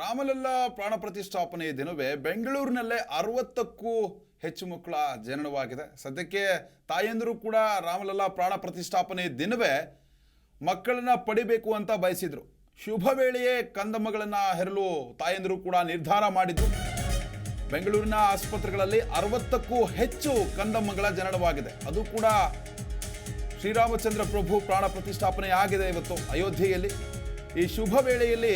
ರಾಮಲಲ್ಲಾ ಪ್ರಾಣ ಪ್ರತಿಷ್ಠಾಪನೆಯ ದಿನವೇ ಬೆಂಗಳೂರಿನಲ್ಲೇ ಅರವತ್ತಕ್ಕೂ ಹೆಚ್ಚು ಮಕ್ಕಳ ಜನನವಾಗಿದೆ. ಸದ್ಯಕ್ಕೆ ತಾಯಂದಿರು ಕೂಡ ರಾಮಲಲ್ಲಾ ಪ್ರಾಣ ಪ್ರತಿಷ್ಠಾಪನೆಯ ದಿನವೇ ಮಕ್ಕಳನ್ನ ಪಡಿಬೇಕು ಅಂತ ಬಯಸಿದ್ರು. ಶುಭ ವೇಳೆಯೇ ಕಂದ ಮಗಳನ್ನ ಹೆರಲು ತಾಯಂದಿರು ಕೂಡ ನಿರ್ಧಾರ ಮಾಡಿದ್ರು. ಬೆಂಗಳೂರಿನ ಆಸ್ಪತ್ರೆಗಳಲ್ಲಿ ಅರವತ್ತಕ್ಕೂ ಹೆಚ್ಚು ಕಂದಮ್ಮಗಳ ಜನನವಾಗಿದೆ. ಅದು ಕೂಡ ಶ್ರೀರಾಮಚಂದ್ರ ಪ್ರಭು ಪ್ರಾಣ ಪ್ರತಿಷ್ಠಾಪನೆ ಆಗಿದೆ ಇವತ್ತು ಅಯೋಧ್ಯೆಯಲ್ಲಿ. ಈ ಶುಭ ವೇಳೆಯಲ್ಲಿ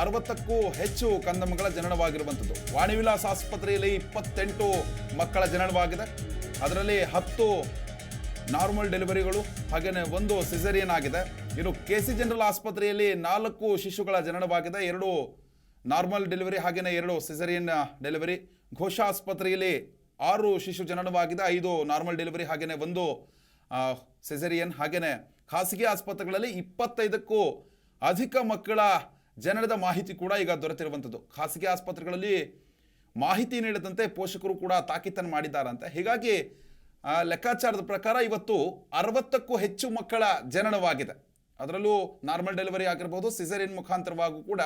ಅರವತ್ತಕ್ಕೂ ಹೆಚ್ಚು ಕಂದಮಗಳ ಜನನವಾಗಿರುವಂಥದ್ದು. ವಾಣಿವಿಲಾಸ ಆಸ್ಪತ್ರೆಯಲ್ಲಿ ಇಪ್ಪತ್ತೆಂಟು ಮಕ್ಕಳ ಜನನವಾಗಿದೆ. ಅದರಲ್ಲಿ ಹತ್ತು ನಾರ್ಮಲ್ ಡೆಲಿವರಿಗಳು ಹಾಗೆಯೇ ಒಂದು ಸಿಸರಿಯನ್ ಆಗಿದೆ. ಇನ್ನು ಕೆ ಸಿ ಜನರಲ್ ಆಸ್ಪತ್ರೆಯಲ್ಲಿ ನಾಲ್ಕು ಶಿಶುಗಳ ಜನನವಾಗಿದೆ. ಎರಡು ನಾರ್ಮಲ್ ಡೆಲಿವರಿ ಹಾಗೆಯೇ ಎರಡು ಸಿಸರಿಯನ್ ಡೆಲಿವರಿ. ಘೋಷ ಆಸ್ಪತ್ರೆಯಲ್ಲಿ ಆರು ಶಿಶು ಜನನವಾಗಿದೆ. ಐದು ನಾರ್ಮಲ್ ಡೆಲಿವರಿ ಹಾಗೆಯೇ ಒಂದು ಸಿಸರಿಯನ್ ಹಾಗೆಯೇ ಖಾಸಗಿ ಆಸ್ಪತ್ರೆಗಳಲ್ಲಿ ಇಪ್ಪತ್ತೈದಕ್ಕೂ ಅಧಿಕ ಮಕ್ಕಳ ಜನನದ ಮಾಹಿತಿ ಕೂಡ ಈಗ ದೊರೆತಿರುವಂಥದ್ದು. ಖಾಸಗಿ ಆಸ್ಪತ್ರೆಗಳಲ್ಲಿ ಮಾಹಿತಿ ನೀಡದಂತೆ ಪೋಷಕರು ಕೂಡ ತಾಕೀತನ್ನು ಮಾಡಿದ್ದಾರಂತೆ. ಹೀಗಾಗಿ ಲೆಕ್ಕಾಚಾರದ ಪ್ರಕಾರ ಇವತ್ತು ಅರವತ್ತಕ್ಕೂ ಹೆಚ್ಚು ಮಕ್ಕಳ ಜನನವಾಗಿದೆ. ಅದರಲ್ಲೂ ನಾರ್ಮಲ್ ಡೆಲಿವರಿ ಆಗಿರ್ಬೋದು ಸಿಸರಿನ್ ಮುಖಾಂತರವಾಗೂ ಕೂಡ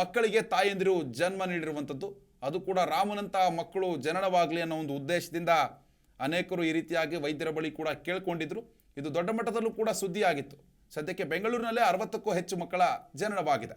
ಮಕ್ಕಳಿಗೆ ತಾಯಂದಿರು ಜನ್ಮ ನೀಡಿರುವಂಥದ್ದು. ಅದು ಕೂಡ ರಾಮನಂತಹ ಮಕ್ಕಳು ಜನನವಾಗಲಿ ಅನ್ನೋ ಒಂದು ಉದ್ದೇಶದಿಂದ ಅನೇಕರು ಈ ರೀತಿಯಾಗಿ ವೈದ್ಯರ ಬಳಿ ಕೂಡ ಕೇಳ್ಕೊಂಡಿದ್ರು. ಇದು ದೊಡ್ಡ ಮಟ್ಟದಲ್ಲೂ ಕೂಡ ಸುದ್ದಿಯಾಗಿತ್ತು. ಸದ್ಯಕ್ಕೆ ಬೆಂಗಳೂರಿನಲ್ಲೇ ಅರವತ್ತಕ್ಕೂ ಹೆಚ್ಚು ಮಕ್ಕಳ ಜನನವಾಗಿದೆ.